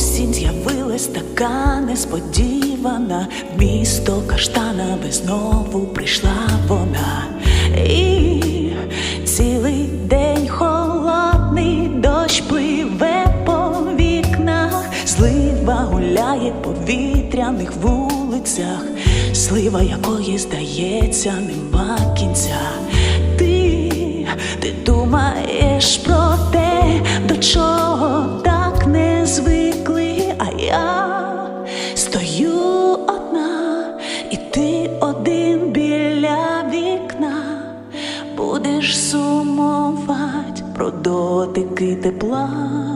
З'явилась така несподівана, в місто каштанове знову прийшла вона. І цілий день холодний дощ пливе по вікнах, слива гуляє по вітряних вулицях, слива якої здається, нема кінця. Стою одна, і ти один біля вікна, будеш сумувати про дотики тепла.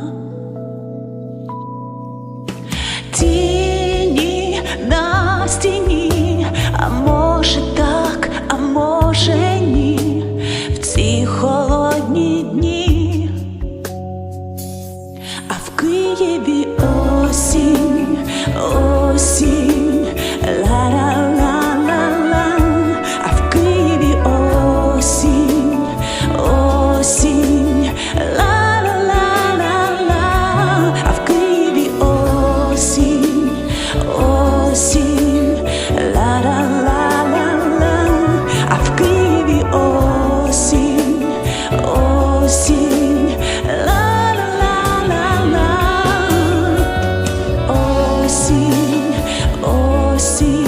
осінь, ла-ла-ла-ла-ла, а в Києві осінь, осінь, ла-ла-ла-ла-ла, осінь, осінь.